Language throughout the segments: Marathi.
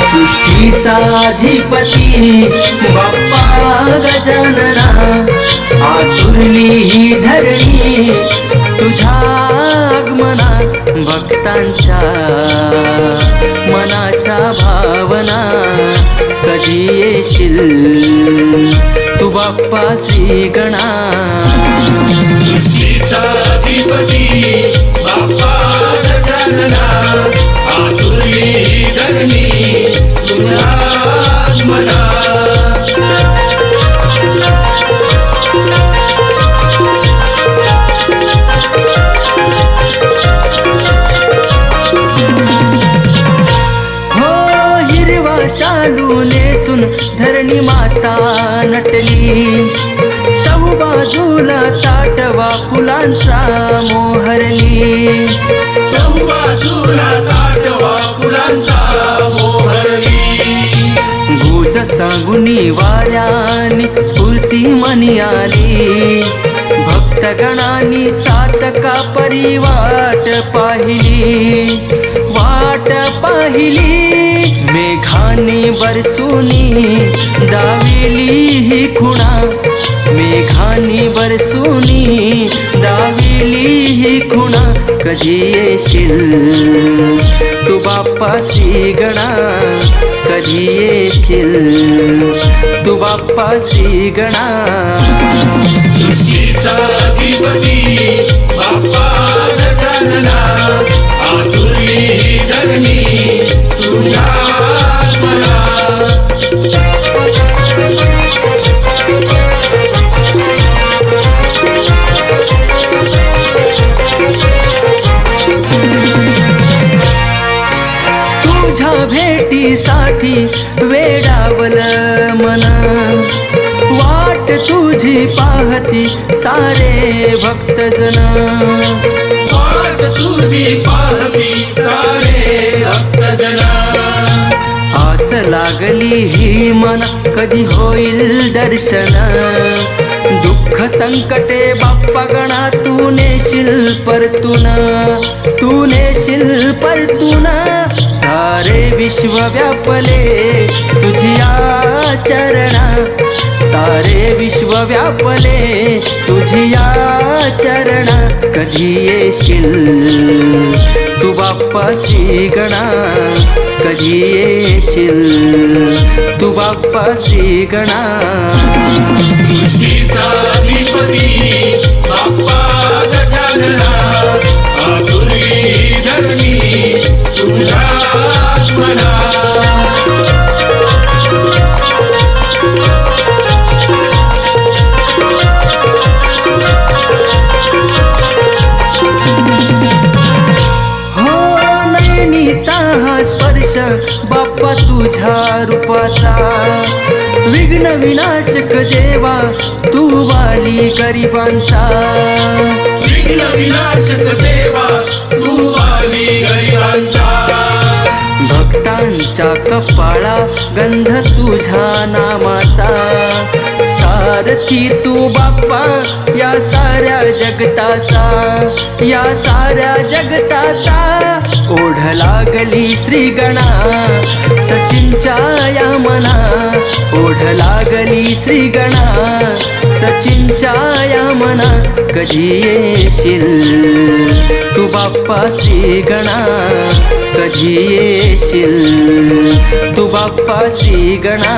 सृष्टीचा अधिपती बाप्पा गजानना आतुरली ही धरणी तुझ्या भक्तांच्या मनाच्या भावना कधी येशील? तू बाप्पा श्री गणा अधिपती बाप्पा आतुरली धरणी मना माता नटली. चौबाजूला ताटवा फुलांचा मोहरली. चौबाजूला ताटवा फुलांचा मोहरली. गुज सांगुनी वाऱ्यानी स्फूर्ती मनी आली भक्तगणांनी चातका परी वाट पाहिली. वाट पाहिली मेघानी बरसुनी दाविली ही खुणा. मेघानी बरसुनी दाविली ही खुणा. कधी येशील तू बाप्पा गणा? कधी येशील तू बाप्पा गणा? तुझीसाठी वेडावल मन. वाट तुझी पाहती सारे भक्तजन. वाट तुझी पाहती सारे भक्तजन. आस लागली ही मन कधी होईल दर्शन. दुःख संकटे बाप्पा गणा तू नेशील परतून तू नेशील परतून सारे विश्व व्यापले तुझिया चरणा सारे विश्व व्यापले तुझिया चरणा कधी येशील तू बाप्पा श्री गणा कधी येशील तू बाप्पा श्री गणा सृष्टीचा अधिपती बाप्पा गजानना आतुरली धरणी तुझ्याच मना हो स्पर्श बाप्पा तुझ्या रूपाचा. विघ्न विनाशक देवा तू वाली गरिबांचा. विघ्न विनाशक देवा तू आली गरिबांचा. भक्तांच्या कपाळा गंध तुझ्या नामाचा. सारथी तू बाप्पा या साऱ्या जगताचा. या साऱ्या जगताचा ओढ लागली श्रीगणा. सचिनच्या या मना ओढ लागली श्रीगणा. सचिनच्या या मना कधी येशील? तू बाप्पा श्री गणा कधी येशील? तू बाप्पा श्री गणा.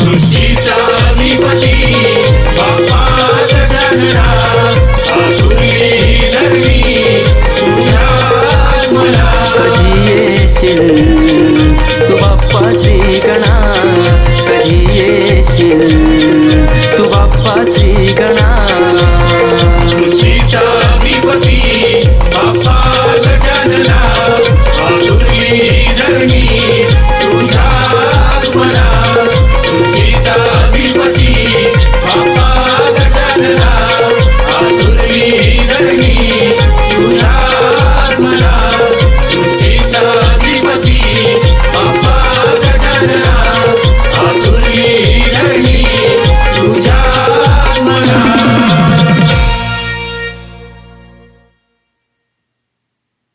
सृष्टीचा अधिपती बाप्पा गजानना येशील तू बाप्पा श्री गणा कधी येशील. तू बाप्पा श्री गणा